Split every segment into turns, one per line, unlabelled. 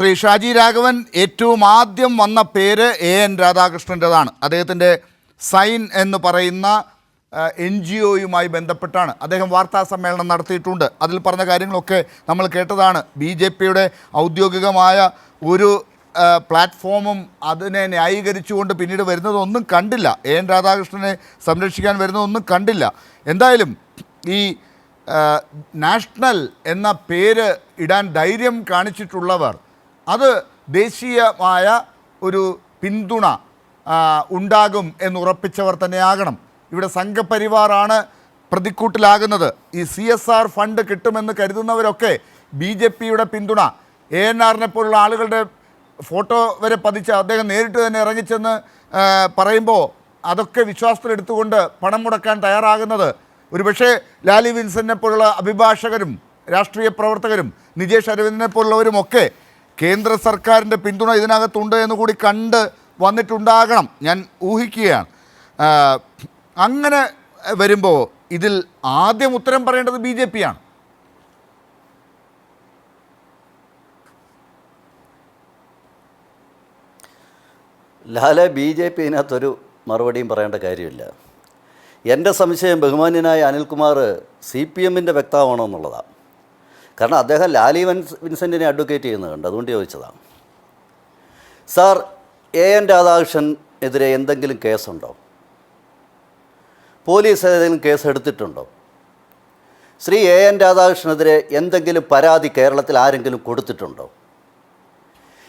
ശ്രീ ഷാജി രാഘവൻ ഏറ്റവും ആദ്യം വന്ന പേര് എ എൻ രാധാകൃഷ്ണന്റെതാണ്. അദ്ദേഹത്തിന്റെ സൈൻ എന്ന് പറയുന്ന എൻ ജി ഒയുമായി ബന്ധപ്പെട്ടാണ്. അദ്ദേഹം വാർത്താ സമ്മേളനം നടത്തിയിട്ടുണ്ട്. അതിൽ പറഞ്ഞ കാര്യങ്ങളൊക്കെ നമ്മൾ കേട്ടതാണ്. ബി ജെ പിയുടെ ഔദ്യോഗികമായ ഒരു പ്ലാറ്റ്ഫോമും അതിനെ ന്യായീകരിച്ചുകൊണ്ട് പിന്നീട് വരുന്നതൊന്നും കണ്ടില്ല. എ എൻ രാധാകൃഷ്ണനെ സംരക്ഷിക്കാൻ വരുന്നതൊന്നും കണ്ടില്ല. എന്തായാലും ഈ നാഷണൽ എന്ന പേര് ഇടാൻ ധൈര്യം കാണിച്ചിട്ടുള്ളവർ അത് ദേശീയമായ ഒരു പിന്തുണ ഉണ്ടാകും എന്നുറപ്പിച്ചവർ തന്നെയാകണം. ഇവിടെ സംഘപരിവാറാണ് പ്രതിക്കൂട്ടിലാകുന്നത്. ഈ സി എസ് ആർ ഫണ്ട് കിട്ടുമെന്ന് കരുതുന്നവരൊക്കെ ബി ജെ പിയുടെ പിന്തുണ. എ എൻ ആറിനെ പോലുള്ള ആളുകളുടെ ഫോട്ടോ വരെ പതിച്ച് അദ്ദേഹം നേരിട്ട് തന്നെ ഇറങ്ങിച്ചെന്ന് പറയുമ്പോൾ അതൊക്കെ വിശ്വാസത്തിലെടുത്തുകൊണ്ട് പണം മുടക്കാൻ തയ്യാറാകുന്നത്. ഒരുപക്ഷെ ലാലി വിൻസനെ പോലുള്ള അഭിഭാഷകരും രാഷ്ട്രീയ പ്രവർത്തകരും നിജേഷ് അരവിന്ദിനെ പോലുള്ളവരും ഒക്കെ കേന്ദ്ര സർക്കാരിന്റെ പിന്തുണ ഇതിനകത്തുണ്ട് എന്ന് കൂടി കണ്ട് വന്നിട്ടുണ്ടാകണം. ഞാൻ ഊഹിക്കുകയാണ്. അങ്ങനെ വരുമ്പോൾ ഇതിൽ ആദ്യം ഉത്തരം പറയേണ്ടത് ബി ജെ പിയാണ്.
ലാലെ ബി ജെ പി മറുപടിയും പറയേണ്ട കാര്യമില്ല. എന്റെ സംശയം ബഹുമാന്യനായ അനിൽകുമാർ സി പി എമ്മിന്റെ വ്യക്തമാണോ എന്നുള്ളതാണ് കാരണം അദ്ദേഹം ലാലി വൻസ് വിൻസെന്റിനെ അഡ്വക്കേറ്റ് ചെയ്യുന്നുണ്ട് അതുകൊണ്ട് ചോദിച്ചതാണ്. സാർ എ എൻ രാധാകൃഷ്ണൻ എതിരെ എന്തെങ്കിലും കേസുണ്ടോ? പോലീസ് ഏതെങ്കിലും കേസ് എടുത്തിട്ടുണ്ടോ? ശ്രീ എ എൻ രാധാകൃഷ്ണനെതിരെ എന്തെങ്കിലും പരാതി കേരളത്തിൽ ആരെങ്കിലും കൊടുത്തിട്ടുണ്ടോ?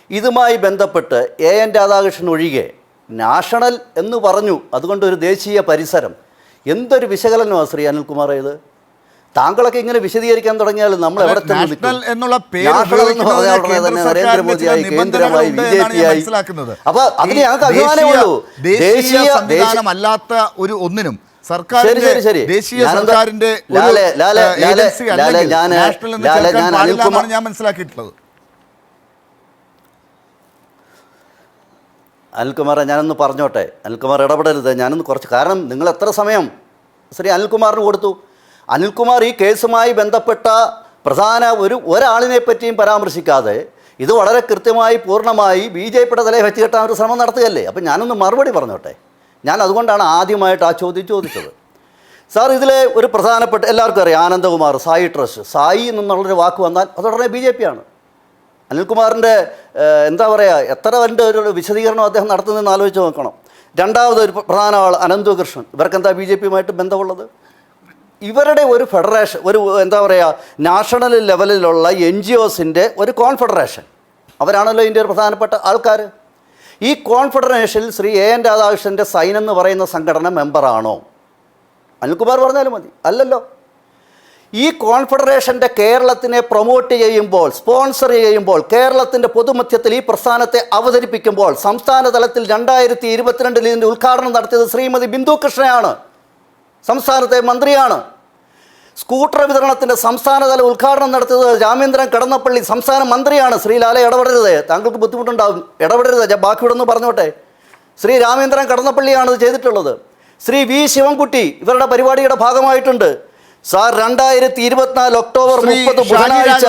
ഇതുമായി ബന്ധപ്പെട്ട് എ എൻ രാധാകൃഷ്ണൻ ഒഴികെ നാഷണൽ എന്ന് പറഞ്ഞു. അതുകൊണ്ട് ഒരു ദേശീയ പരിസരം. എന്തൊരു വിശകലനമാണ് ശ്രീ അനിൽകുമാർ ഇത് താങ്കളൊക്കെ ഇങ്ങനെ വിശദീകരിക്കാൻ തുടങ്ങിയാൽ നമ്മൾ എവിടെ?
എന്നുള്ള
നരേന്ദ്രമോദിയായി കേന്ദ്രമായി ബി ജെ പി ആയി അപ്പൊ അതിന് ഞങ്ങൾക്ക് അഭിമാനമേ ഉള്ളൂ
ദേശീയ സംവിധാനമല്ലാത്ത ഒരു ഒന്നിനും സർക്കാരിന്റെ
ഞാൻ
മനസ്സിലാക്കിയിട്ടുള്ളത്.
അനിൽകുമാറെ ഞാനൊന്ന് പറഞ്ഞോട്ടെ. അനിൽകുമാർ ഇടപെടരുത്. ഞാനൊന്ന് കുറച്ച് കാരണം നിങ്ങൾ എത്ര സമയം ശ്രീ അനിൽകുമാറിന് കൊടുത്തു? അനിൽകുമാർ ഈ കേസുമായി ബന്ധപ്പെട്ട പ്രധാന ഒരു ഒരാളിനെ പറ്റിയും പരാമർശിക്കാതെ ഇത് വളരെ കൃത്യമായി പൂർണമായി ബി ജെ പിയുടെ തലയെ വെച്ച് കെട്ടാൻ ഒരു ശ്രമം നടത്തുകയല്ലേ? അപ്പം ഞാനൊന്ന് മറുപടി പറഞ്ഞോട്ടെ. ഞാൻ അതുകൊണ്ടാണ് ആദ്യമായിട്ട് ആ ചോദ്യം ചോദിച്ചത്. സാർ ഇതിലെ ഒരു പ്രധാനപ്പെട്ട എല്ലാവർക്കും അറിയാം ആനന്ദകുമാർ സായി ട്രസ്റ്റ്. സായി എന്നുള്ളൊരു വാക്ക് വന്നാൽ അത് ഉടനെ ബി ജെ പി ആണ്. അനിൽകുമാറിന്റെ എന്താ പറയുക എത്ര വന്റെ ഒരു വിശദീകരണം അദ്ദേഹം നടത്തുന്നതെന്ന് ആലോചിച്ച് നോക്കണം. രണ്ടാമത് ഒരു പ്രധാന ആൾ അനന്തകൃഷ്ണൻ ഇവർക്കെന്താ ബി ജെ പിയുമായിട്ട് ബന്ധമുള്ളത്? ഇവരുടെ ഒരു ഫെഡറേഷൻ ഒരു എന്താ പറയുക നാഷണൽ ലെവലിലുള്ള എൻ ജി ഒസിന്റെ ഒരു കോൺഫെഡറേഷൻ. അവരാണല്ലോ ഇന്ത്യയുടെ പ്രധാനപ്പെട്ട ആൾക്കാർ ഈ കോൺഫെഡറേഷനിൽ ശ്രീ എ എൻ രാധാകൃഷ്ണന്റെ സൈൻ എന്ന് പറയുന്ന സംഘടന മെമ്പറാണോ? അനിൽകുമാർ പറഞ്ഞാലും മതി. അല്ലല്ലോ. ഈ കോൺഫെഡറേഷന്റെ കേരളത്തിനെ പ്രൊമോട്ട് ചെയ്യുമ്പോൾ സ്പോൺസർ ചെയ്യുമ്പോൾ കേരളത്തിന്റെ പൊതുമധ്യത്തിൽ ഈ പ്രസ്ഥാനത്തെ അവതരിപ്പിക്കുമ്പോൾ സംസ്ഥാന തലത്തിൽ രണ്ടായിരത്തി ഇരുപത്തിരണ്ടിൽ ഇതിന്റെ ഉദ്ഘാടനം നടത്തിയത് ശ്രീമതി ബിന്ദു കൃഷ്ണയാണ്. സംസ്ഥാനത്തെ മന്ത്രിയാണ്. സ്കൂട്ടർ വിതരണത്തിന്റെ സംസ്ഥാനതല ഉദ്ഘാടനം നടത്തിയത് രാമേന്ദ്രൻ കടന്നപ്പള്ളി സംസ്ഥാന മന്ത്രിയാണ്. ശ്രീ ലാല ഇടപെടരുത്. താങ്കൾക്ക് ബുദ്ധിമുട്ടുണ്ടാകും ഇടപെടരുത്. ഞാൻ ബാക്കി വിടുന്നു പറഞ്ഞോട്ടെ. ശ്രീ രാമേന്ദ്രൻ കടന്നപ്പള്ളിയാണ് ഇത് ചെയ്തിട്ടുള്ളത്. ശ്രീ വി ശിവൻകുട്ടി ഇവരുടെ പരിപാടിയുടെ ഭാഗമായിട്ടുണ്ട്. സാർ രണ്ടായിരത്തി ഇരുപത്തിനാല് ഒക്ടോബർ മുപ്പത് ബുധനാഴ്ച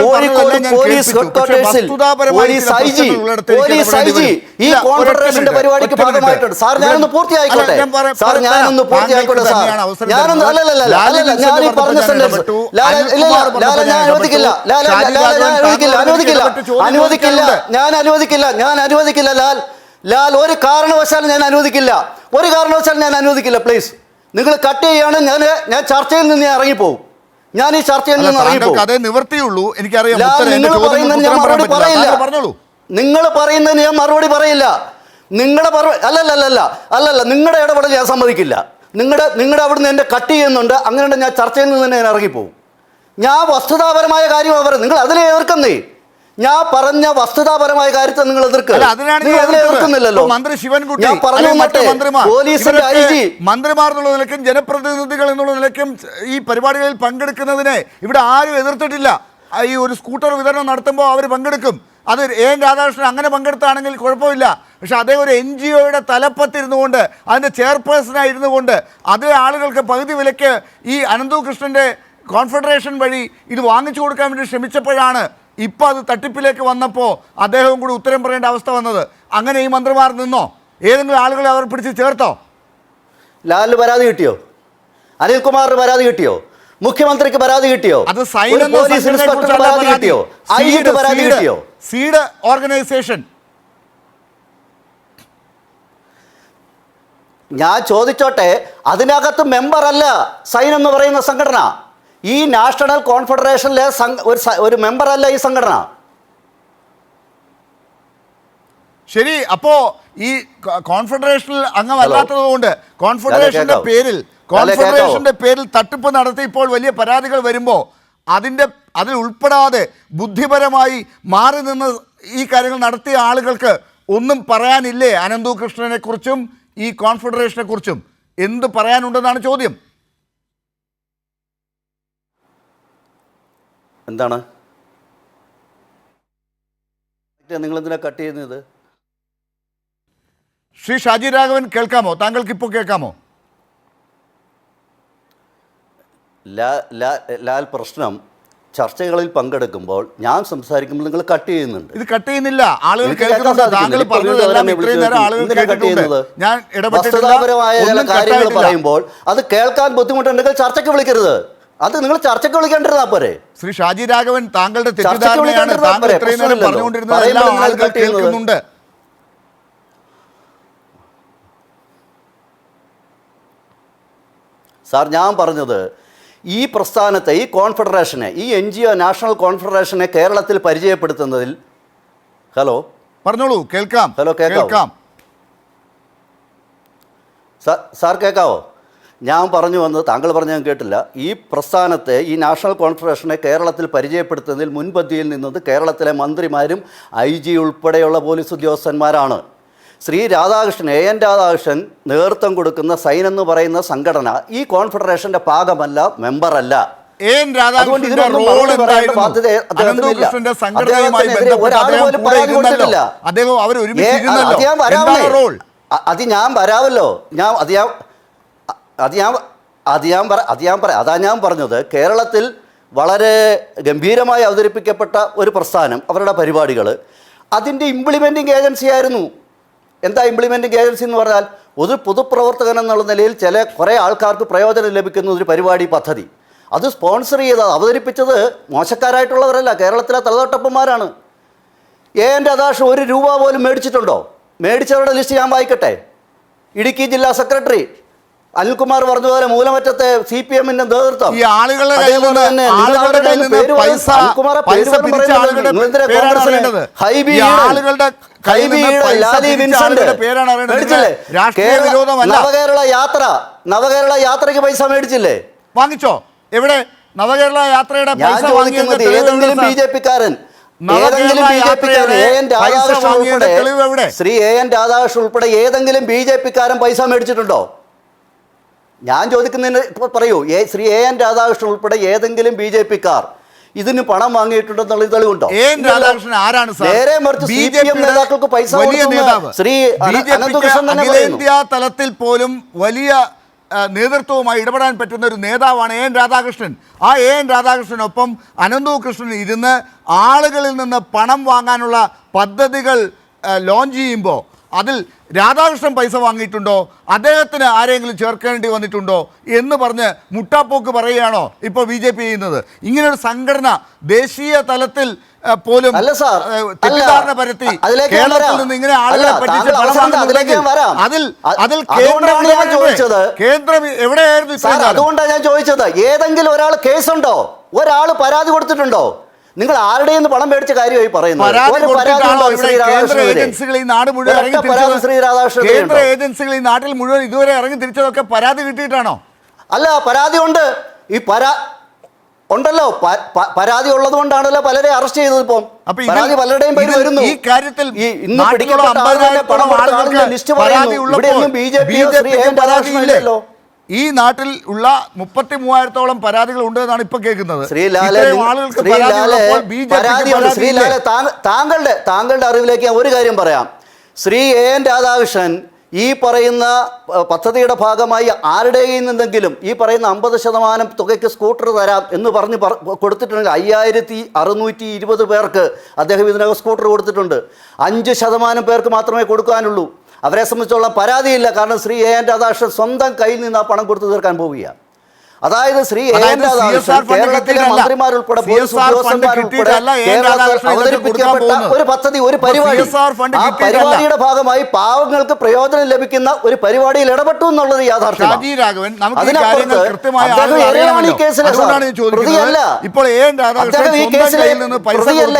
Kozhikode police ഹെഡ്ക്വാർട്ടേഴ്സിൽ police I G police I G. ഈ കോൺഫെഡറേഷന്റെ പരിപാടിക്ക് ഭാഗമായിട്ടുണ്ട് സാർ ഞാനൊന്ന് പൂർത്തിയായിക്കോട്ടെ? സാർ. ഞാനൊന്ന് പൂർത്തിയായിക്കോട്ടെ സാർ? ഞാനൊന്ന് അല്ലല്ല ഞാൻ ഈ പറഞ്ഞ സെന്റൻസ് ലാല ഞാൻ അനുവദിക്കില്ല. ലാല ഞാൻ അനുവദിക്കില്ല അനുവദിക്കില്ല അനുവദിക്കില്ല ഞാൻ അനുവദിക്കില്ല ഞാൻ അനുവദിക്കില്ല ലാൽ ലാൽ ഒരു കാരണവശാലും ഞാൻ അനുവദിക്കില്ല. ഒരു കാരണവശാലും ഞാൻ അനുവദിക്കില്ല പ്ലീസ് നിങ്ങൾ കട്ട് ചെയ്യാണ് ഞാൻ ഞാൻ ചർച്ചയിൽ നിന്ന് ഞാൻ ഇറങ്ങിപ്പോവും. ഞാൻ ഈ ചർച്ചയിൽ നിന്ന്
അതേ നിവർത്തിയുള്ളൂ എനിക്കറിയാം
നിങ്ങൾ പറയുന്നതിന് ഞാൻ മറുപടി പറയില്ല. നിങ്ങൾ പറയുന്നതിന് ഞാൻ മറുപടി പറയില്ല. നിങ്ങളുടെ പറ അല്ലല്ല അല്ലല്ല അല്ലല്ല നിങ്ങളുടെ ഇടപെടൽ ഞാൻ സമ്മതിക്കില്ല. നിങ്ങളുടെ നിങ്ങളുടെ അവിടുന്ന് എന്നെ കട്ട് ചെയ്യുന്നുണ്ട് അങ്ങനെ ഞാൻ ചർച്ചയിൽ നിന്ന് തന്നെ ഞാൻ ഇറങ്ങിപ്പോവും. ഞാൻ വസ്തുതാപരമായ കാര്യം അവർ നിങ്ങൾ അതിനെ എതിർക്കുന്നേ ഞാൻ പറഞ്ഞ വസ്തുതാപരമായ കാര്യത്തെ നിങ്ങൾ. എതിർക്കുന്നില്ലല്ലോ.
മന്ത്രി ശിവൻകുട്ടി
ഞാൻ പറഞ്ഞു പോലീസിന്റെ ഐ ജി
മന്ത്രിമാർ എന്നുള്ള നിലയ്ക്കും ജനപ്രതിനിധികൾ എന്നുള്ള നിലയ്ക്കും ഈ പരിപാടികളിൽ പങ്കെടുക്കുന്നതിനെ ഇവിടെ ആരും എതിർത്തിട്ടില്ല. ഈ ഒരു സ്കൂട്ടർ വിതരണം നടത്തുമ്പോൾ അവർ പങ്കെടുക്കും. അത് എ എൻ രാധാകൃഷ്ണൻ അങ്ങനെ പങ്കെടുത്താണെങ്കിൽ കുഴപ്പമില്ല. പക്ഷെ അതേ ഒരു എൻ ജി ഒയുടെ തലപ്പത്തിരുന്നു കൊണ്ട് അതിന്റെ ചെയർപേഴ്സണായി ഇരുന്നു കൊണ്ട് അതേ ആളുകൾക്ക് പകുതി വിലയ്ക്ക് ഈ അനന്തു കൃഷ്ണന്റെ കോൺഫെഡറേഷൻ വഴി ഇത് വാങ്ങിച്ചു കൊടുക്കാൻ വേണ്ടി ശ്രമിച്ചപ്പോഴാണ് ഇപ്പൊ അത് തട്ടിപ്പിലേക്ക് വന്നപ്പോ അദ്ദേഹവും കൂടി ഉത്തരം പറയേണ്ട അവസ്ഥ വന്നത്. അങ്ങനെ ഈ മന്ത്രിമാർ നിന്നോ? ഏതെങ്കിലും ആളുകളെ അവർ പിടിച്ച് ചേർത്തോ?
ലാലിന് പരാതി കിട്ടിയോ? അനിൽകുമാറിന് പരാതി കിട്ടിയോ? മുഖ്യമന്ത്രിക്ക് പരാതി കിട്ടിയോ?
അത്
പരാതി. കിട്ടിയോ? പരാതി കിട്ടിയോ?
Seed organisation.
ഞാൻ ചോദിച്ചോട്ടെ അതിനകത്ത് മെമ്പർ അല്ല സൈൻ എന്ന് പറയുന്ന സംഘടന. ഈ നാഷണൽ കോൺഫെഡറേഷനിലെ ഒരു ഒരു മെമ്പർ അല്ല ഈ സംഘടന.
ശരി അപ്പോ ഈ കോൺഫെഡറേഷനിൽ അംഗമല്ലാത്തത് കൊണ്ട് കോൺഫെഡറേഷന്റെ പേരിൽ കോൺഫെഡറേഷന്റെ പേരിൽ തട്ടിപ്പ് നടത്തി ഇപ്പോൾ വലിയ പരാതികൾ വരുമ്പോൾ അതിന്റെ അതിൽ ഉൾപ്പെടാതെ ബുദ്ധിപരമായി മാറി നിന്ന് ഈ കാര്യങ്ങൾ നടത്തിയ ആളുകൾക്ക് ഒന്നും പറയാനില്ലേ അനന്തു കൃഷ്ണനെ കുറിച്ചും ഈ കോൺഫെഡറേഷനെ കുറിച്ചും എന്ത് പറയാനുണ്ടെന്നാണ് ചോദ്യം.
എന്താണ്? നിങ്ങൾ എന്തിനാ കട്ട് ചെയ്യുന്നത്?
ശ്രീ ഷാജി രാഘവൻ കേൾക്കാമോ? താങ്കൾക്ക് ഇപ്പോൾ കേൾക്കാമോ
ലാൽ പ്രശ്നം ചർച്ചകളിൽ പങ്കെടുക്കുമ്പോൾ ഞാൻ സംസാരിക്കുമ്പോൾ നിങ്ങൾ കട്ട് ചെയ്യുന്നുണ്ട്.
ഇത് കട്ട് ചെയ്യുന്നില്ല. ആളുകൾ ഞാൻ ഇടപെട്ടിട്ടില്ല.
വസ്തുതാപരമായ ചില കാര്യങ്ങൾ പറയുമ്പോൾ അത് കേൾക്കാൻ ബുദ്ധിമുട്ടുണ്ടെങ്കിൽ ചർച്ചയ്ക്ക് വിളിക്കരുത്. അത് നിങ്ങൾ ചർച്ചയ്ക്ക് വിളിക്കേണ്ടിരുന്നാ പോരെ?
ശ്രീ ഷാജി രാഘവൻ താങ്കളുടെ തെറ്റിദ്ധാരണയാണ് താങ്കൾ ഇത്രയും നേരം ആളുകൾ. കേൾക്കുന്നുണ്ട്.
സാർ ഞാൻ പറഞ്ഞത് ഈ പ്രസ്ഥാനത്തെ ഈ കോൺഫെഡറേഷനെ ഈ എൻ ജി ഒ നാഷണൽ കോൺഫെഡറേഷനെ കേരളത്തിൽ പരിചയപ്പെടുത്തുന്നതിൽ ഹലോ?
പറഞ്ഞോളൂ കേൾക്കാം
ഹലോ?
കേൾക്കാം.
സാർ കേൾക്കാവോ ഞാൻ പറഞ്ഞു വന്നത് താങ്കൾ പറഞ്ഞു ഞാൻ കേട്ടില്ല. ഈ പ്രസ്ഥാനത്തെ ഈ നാഷണൽ കോൺഫറേഷനെ കേരളത്തിൽ പരിചയപ്പെടുത്തുന്നതിൽ മുൻപന്തിയിൽ നിന്നത് കേരളത്തിലെ മന്ത്രിമാരും ഐ ജി ഉൾപ്പെടെയുള്ള പോലീസ് ഉദ്യോഗസ്ഥന്മാരാണ്. ശ്രീ രാധാകൃഷ്ണൻ എ എൻ രാധാകൃഷ്ണൻ നേതൃത്വം കൊടുക്കുന്ന സൈൻ എന്ന് പറയുന്ന സംഘടന ഈ കോൺഫെഡറേഷന്റെ ഭാഗമല്ല മെമ്പറല്ല.
അല്ല എൻ
അതുകൊണ്ട്
രാധാകൃഷ്ണന്റെ
ഇതിനൊന്നും
റോൾ
മറുപടി പറയേണ്ട ബാധ്യത അദ്ദേഹത്തിനില്ല.
സംഘടനയുമായി
അദ്ദേഹത്തിനെതിരെ
ബന്ധപ്പെട്ട്
ഒരാൾ
അദ്ദേഹം
പോലും
കൂടെ
പരാതി
ഇരുന്നല്ലോ
കൊടുത്തിട്ടില്ല.
അദ്ദേഹം അവർ
അത് ഞാൻ വരാമല്ലോ. ഞാൻ അത് ഞാൻ അത് ഞാൻ അത് ഞാൻ പറ അത് ഞാൻ പറയാം അതാ ഞാൻ പറഞ്ഞത്. കേരളത്തിൽ വളരെ ഗംഭീരമായി അവതരിപ്പിക്കപ്പെട്ട ഒരു പ്രസ്ഥാനം അവരുടെ പരിപാടികൾ. അതിന്റെ ഇംപ്ലിമെന്റിംഗ് ഏജൻസി ആയിരുന്നു. എന്താ ഇംപ്ലിമെന്റിംഗ് ഏജൻസി എന്ന് പറഞ്ഞാൽ ഒരു പൊതുപ്രവർത്തകൻ എന്നുള്ള നിലയിൽ ചില കുറേ ആൾക്കാർക്ക് പ്രയോജനം ലഭിക്കുന്ന ഒരു പരിപാടി പദ്ധതി. അത് സ്പോൺസർ ചെയ്ത് അവതരിപ്പിച്ചത് മോശക്കാരായിട്ടുള്ളവരല്ല കേരളത്തിലെ തലതൊട്ടപ്പന്മാരാണ്. എ എൻ ഒരു രൂപ പോലും മേടിച്ചിട്ടുണ്ടോ? മേടിച്ചവരുടെ ലിസ്റ്റ് ഞാൻ വായിക്കട്ടെ. ഇടുക്കി ജില്ലാ സെക്രട്ടറി അനിൽകുമാർ പറഞ്ഞതുപോലെ മൂലമറ്റത്തെ സി പി എമ്മിന്റെ നേതൃത്വം.
ഈ ആളുകളുടെ പൈസ. പൈസ പിരിച്ച. ആളുകളുടെ
നവകേരള യാത്ര. നവകേരള യാത്രയ്ക്ക് പൈസ മേടിച്ചില്ലേ?
വാങ്ങിച്ചോ. എവിടെ? നവകേരള യാത്രയുടെ പൈസ വാങ്ങിക്കുന്നത്
ഏതെങ്കിലും ബി ജെ പിക്കാരൻ. ഏതെങ്കിലും ബി ജെ പിക്കാരൻ എ എൻ രാധാകൃഷ്ണൻ ഉൾപ്പെടെ ശ്രീ എ എൻ രാധാകൃഷ്ണൻ ഉൾപ്പെടെ ഏതെങ്കിലും ബി ജെ പിക്കാരൻ പൈസ മേടിച്ചിട്ടുണ്ടോ? ഞാൻ ചോദിക്കുന്നതിന് ഇപ്പൊ പറയൂ ഏ ശ്രീ എ എൻ രാധാകൃഷ്ണൻ ഉൾപ്പെടെ ഏതെങ്കിലും ബി ജെ പിക്കാർ ഇതിന് പണം വാങ്ങിയിട്ടുണ്ടെന്നുള്ള തെളിവുണ്ടോ?
ആരാണ്
നേരെ മറിച്ച് സി പി എം നേതാക്കൾക്ക് പൈസ ശ്രീ
ബി ജെ അഖിലേന്ത്യാ തലത്തിൽ പോലും വലിയ നേതൃത്വവുമായി ഇടപെടാൻ പറ്റുന്ന ഒരു നേതാവാണ് എ എൻ രാധാകൃഷ്ണൻ. ആ എ എൻ രാധാകൃഷ്ണനൊപ്പം അനന്തു കൃഷ്ണൻ ഇരുന്ന് ആളുകളിൽ നിന്ന് പണം വാങ്ങാനുള്ള പദ്ധതികൾ ലോഞ്ച് ചെയ്യുമ്പോൾ അതിൽ രാധാകൃഷ്ണൻ പൈസ വാങ്ങിയിട്ടുണ്ടോ? അദ്ദേഹത്തിന് ആരെങ്കിലും ചേർക്കേണ്ടി വന്നിട്ടുണ്ടോ? എന്ന് പറഞ്ഞ് മുട്ടാപ്പോക്ക് പറയുകയാണോ ഇപ്പോൾ ബി ജെ പി ചെയ്യുന്നത്? ഇങ്ങനൊരു സംഘടന ദേശീയ തലത്തിൽ പോലും. തെറ്റിദ്ധാരണ പരത്തി കേരളത്തിൽ നിന്ന് ഇങ്ങനെ ആളുകളെ പറ്റിച്ച് പണം
വരാം.
അതിൽ അതിൽ കേന്ദ്രം. കേന്ദ്രം എവിടെയായിരുന്നു
അതുകൊണ്ടാണ് ഞാൻ ചോദിച്ചത്. ഏതെങ്കിലും ഒരാൾ കേസുണ്ടോ? ഒരാൾ പരാതി കൊടുത്തിട്ടുണ്ടോ? നിങ്ങൾ ആരുടെ നിന്ന് പണം മേടിച്ച കാര്യമായി
പറയുന്നു
ശ്രീ
ഏജൻസികൾ ഈ നാട്ടിൽ മുഴുവൻ ഇതുവരെ ഇറങ്ങി തിരിച്ചതൊക്കെ പരാതി കിട്ടിയിട്ടാണോ?
അല്ല പരാതി ഉണ്ട്. ഈ പരാ ഉണ്ടല്ലോ. പരാതി ഉള്ളത് കൊണ്ടാണല്ലോ പലരെ അറസ്റ്റ് ചെയ്തത് ഇപ്പം. പരാതി പലരുടെയും പേര് വരുന്നു.
ഈ കാര്യത്തിൽ
ഈ ഇന്ന് പിടിക്കപ്പെട്ട ലിസ്റ്റ്
ഉള്ളപ്പോൾ
ഇവിടെയൊന്നും B J P Shri Radhakrishnan ഇല്ലല്ലോ.
ഈ നാട്ടിൽ ഉള്ള മുപ്പത്തി മൂവായിരത്തോളം പരാതികൾ ഉണ്ട് എന്നാണ് ഇപ്പൊ കേൾക്കുന്നത്.
താങ്കളുടെ താങ്കളുടെ അറിവിലേക്ക് ഞാൻ ഒരു കാര്യം പറയാം. ശ്രീ എ എൻ രാധാകൃഷ്ണൻ ഈ പറയുന്ന പദ്ധതിയുടെ ഭാഗമായി ആരുടെയിൽ നിന്നെങ്കിലും ഈ പറയുന്ന അമ്പത് ശതമാനം തുകയ്ക്ക് സ്കൂട്ടർ തരാം എന്ന് പറഞ്ഞ് പറ കൊടുത്തിട്ടുണ്ടെങ്കിൽ അയ്യായിരത്തി അറുന്നൂറ്റി ഇരുപത് പേർക്ക് അദ്ദേഹം ഇതിനകം സ്കൂട്ടർ കൊടുത്തിട്ടുണ്ട്. അഞ്ച് ശതമാനം പേർക്ക് മാത്രമേ കൊടുക്കാനുള്ളൂ. അവരെ സംബന്ധിച്ചുള്ള പരാതിയില്ല. കാരണം ശ്രീ എ. എൻ. രാധാകൃഷ്ണൻ സ്വന്തം കയ്യിൽ നിന്ന് ആ പണം കൊടുത്തു തീർക്കാൻ പോവുകയാണ്. അതായത് ശ്രീ എ. എൻ. രാധാകൃഷ്ണൻ കേരളത്തിലെ. മന്ത്രിമാരുൾപ്പെടെ പോലീസ് ഉദ്യോഗസ്ഥന്മാരുൾപ്പെടെ അവതരിപ്പിക്കപ്പെട്ട ഒരു പദ്ധതി ഒരു പരിപാടി. ആ പരിപാടിയുടെ ഭാഗമായി പാവങ്ങൾക്ക് പ്രയോജനം ലഭിക്കുന്ന ഒരു പരിപാടിയിൽ ഇടപെട്ടു എന്നുള്ളത്
ഈ
അതിനപ്പുറത്ത്. കേസിലെ പ്രതിയല്ല.
ഇപ്പോൾ
പ്രതിയല്ല,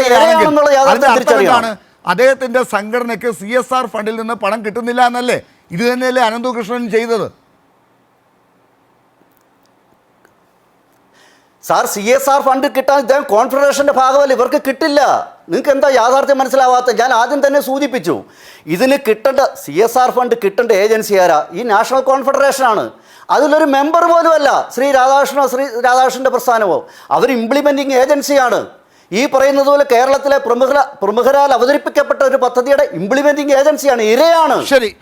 യാഥാർത്ഥ്യം തിരിച്ചറിയണം.
എന്താണ് അദ്ദേഹത്തിന്റെ സംഘടനയ്ക്ക് സി എസ് ആർ ഫണ്ടിൽ നിന്ന് പണം കിട്ടുന്നില്ല എന്നല്ലേ? ഇത് തന്നെയല്ലേ അനന്തകൃഷ്ണൻ ചെയ്തത്.
Sir C S R fund കിട്ടാൻ ഇദ്ദേഹം കോൺഫെഡറേഷന്റെ ഭാഗമല്ല? ഇവർക്ക് കിട്ടില്ല. നിങ്ങൾക്ക് എന്താ യാഥാർത്ഥ്യം മനസ്സിലാവാത്ത ഞാൻ ആദ്യം തന്നെ സൂചിപ്പിച്ചു. ഇതിന് കിട്ടേണ്ട സി എസ് ആർ ഫണ്ട് കിട്ടേണ്ട ഏജൻസി ആരാ? ഈ നാഷണൽ കോൺഫെഡറേഷൻ ആണ്. അതിലൊരു മെമ്പർ പോലും അല്ല ശ്രീ രാധാകൃഷ്ണനോ ശ്രീ രാധാകൃഷ്ണന്റെ പ്രസ്ഥാനമോ അവർ ഇംപ്ലിമെന്റിങ് ഏജൻസിയാണ്. ഈ പറയുന്നത് പോലെ കേരളത്തിലെ പ്രമുഖ പ്രമുഖരാൽ അവതരിപ്പിക്കപ്പെട്ട ഒരു പദ്ധതിയുടെ ഇംപ്ലിമെന്റിംഗ് ഏജൻസിയാണ് ഇരയാണ്.
ശരി.